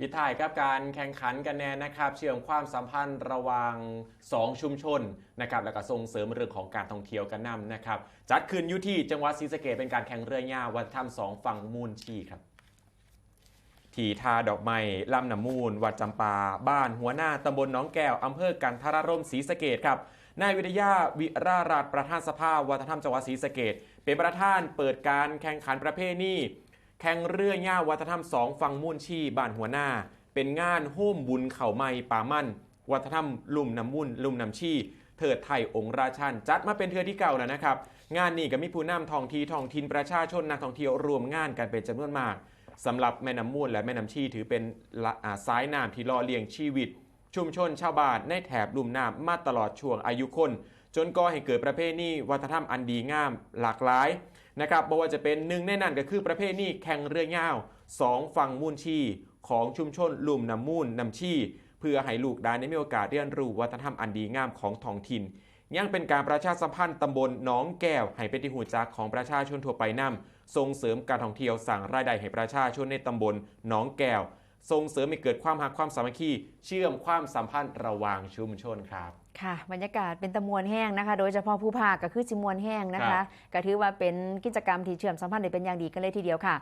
ปิดท้ายกับการแข่งขันกันแน่นะครับเชื่อมความสัมพันธ์ระหว่าง 2 ชุมชนนะครับแล้วก็ส่งเสริมเรื่องของการท่องเที่ยวกันนำนะครับจัดขึ้นอยู่ที่จังหวัดศรีสะเกษเป็นการแข่งเรือยาววัฒนธรรมสองฝั่งมูลชีครับที่ทาดอกไม้ลำน้ำมูล วัดจำปา บ้านหัวหน้าตำบลน้องแก้วอำเภอกันทรารมศรีสะเกดครับนายวิทยาวิรารัตประธานสภาวัฒนธรรมจังหวัดศรีสะเกดเป็นประธานเปิดการแข่งขันประเพณี แข่งเรือย่าวัฒนธรรมสองฝั่งมูลชีบ้านหัวหน้า เป็นงานโฮมบุญเข่าไม้ป่ามั่น วัฒนธรรมลุ่มน้ำมุ่น ลุ่มน้ำชีเถิดไทยองค์ราชันจัดมาเป็นเทือที่เก่าแล้วนะครับ งานนี้ก็มีผู้นำท้องที่ท้องถิ่นประชาชนนักท่องเที่ยวรวมงานกันเป็นจำนวนมากสำหรับแม่น้ำมูลและแม่น้ำชีถือเป็นสายน้ำที่ล่อเลี้ยงชีวิต ชุมชนชาวบ้านในแถบลุ่มน้ำมาตลอดช่วงอายุคน จนก่อให้เกิดประเพณีวัฒนธรรมอันดีงามหลากหลาย นะครับบ่ว่าจะเป็นหนึ่งในนั้นก็คือประเภทนี่แข่งเรือยาวสองฝั่งมูลชีของชุมชนลุ่มน้ำมูลน้ำชีเพื่อให้ลูกได้มีโอกาสเรียนรู้วัฒนธรรมอันดีงามของท้องถิ่นยังเป็นการประชาสัมพันธ์ตำบลหนองแก้วให้เป็นที่หูจักของประชาชนทั่วไปนำส่งเสริมการท่องเที่ยวสั่งรายได้ให้ประชาชนในตำบลหนองแก้ว ส่งเสริมให้เกิดความหักความสามัคคีเชื่อมความสัมพันธ์ระหว่างชุมชนครับค่ะบรรยากาศเป็นตะมวนแห้งนะคะ โดยเฉพาะผู้ภาคก็คือจิมวนแห้งนะครัคะบก็ถือว่าเป็นกิจกรรมที่เชื่อมสัมพันธ์ได้เป็นอย่างดีกันเลยทีเดียวค่ะ